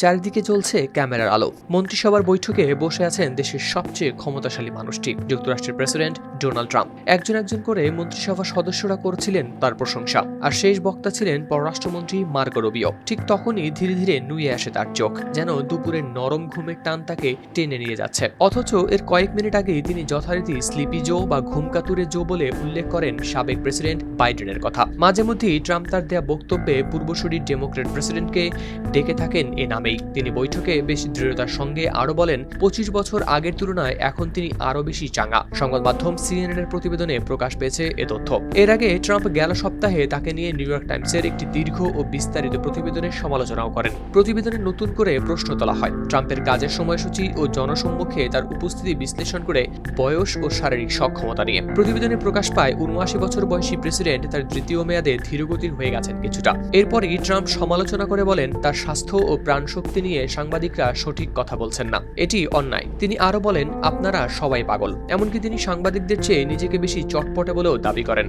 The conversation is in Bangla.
চারিদিকে চলছে ক্যামেরার আলো। মন্ত্রিসভার বৈঠকে বসে আছেন দেশের সবচেয়ে ক্ষমতাশালী মানুষটি, যুক্তরাষ্ট্রের প্রেসিডেন্ট ডোনাল্ড ট্রাম্প। একজন একজন করে মন্ত্রিসভার সদস্যরা করছিলেন তার প্রশংসা। আর শেষ বক্তা ছিলেন পররাষ্ট্রমন্ত্রী মার্গো রুবিও। ঠিক তখনই ধীরে ধীরে নুয়ে আসে তার চোখ, যেন দুপুরের নরম ঘুমের টান তাকে টেনে নিয়ে যাচ্ছে। অথচ এর কয়েক মিনিট আগেই তিনি যথারীতি স্লিপি জো বা ঘুমকাতুরে জো বলে উল্লেখ করেন সাবেক প্রেসিডেন্ট বাইডেনের কথা। মাঝে মধ্যেই ট্রাম্প তার দেয়া বক্তব্যে পূর্বসূরি ডেমোক্রেট প্রেসিডেন্টকে ডেকে থাকেন এ নামেই তিনি বৈঠকে বেশ দৃঢ়তার সঙ্গে আরও বলেন, পঁচিশ বছর আগের তুলনায় এখন তিনি আরও বেশি চাঙ্গা। সংবাদ মাধ্যম সিএনএন এর প্রতিবেদনে প্রকাশ পেয়েছে এ তথ্য। এর আগে ট্রাম্প গেল সপ্তাহে তাকে নিয়ে নিউ ইয়র্ক টাইমসের একটি দীর্ঘ ও বিস্তারিত প্রতিবেদনের সমালোচনাও করেন। প্রতিবেদনে নতুন করে প্রশ্ন তোলা হয়, ট্রাম্পের কাজের সময়সূচি ও জনসম্মুখে তার উপস্থিতি বিশ্লেষণ করে বয়স ও শারীরিক সক্ষমতা নিয়ে। প্রতিবেদনে প্রকাশ পায় উনআশি বছর বয়সী প্রেসিডেন্ট তার তৃতীয় মেয়াদে ধীরগতির হয়ে গেছেন কিছুটা। এরপরই ট্রাম্প সমালোচনা করে বলেন, তার স্বাস্থ্য ও প্রাণশক্তি নিয়ে সাংবাদিকরা সঠিক কথা বলছেন না। এটি অন্যায়। তিনি আরও বলেন, আপনারা সবাই পাগল। এমনকি তিনি সাংবাদিকদের চেয়ে নিজেকে বেশি চটপটে বলেও দাবি করেন।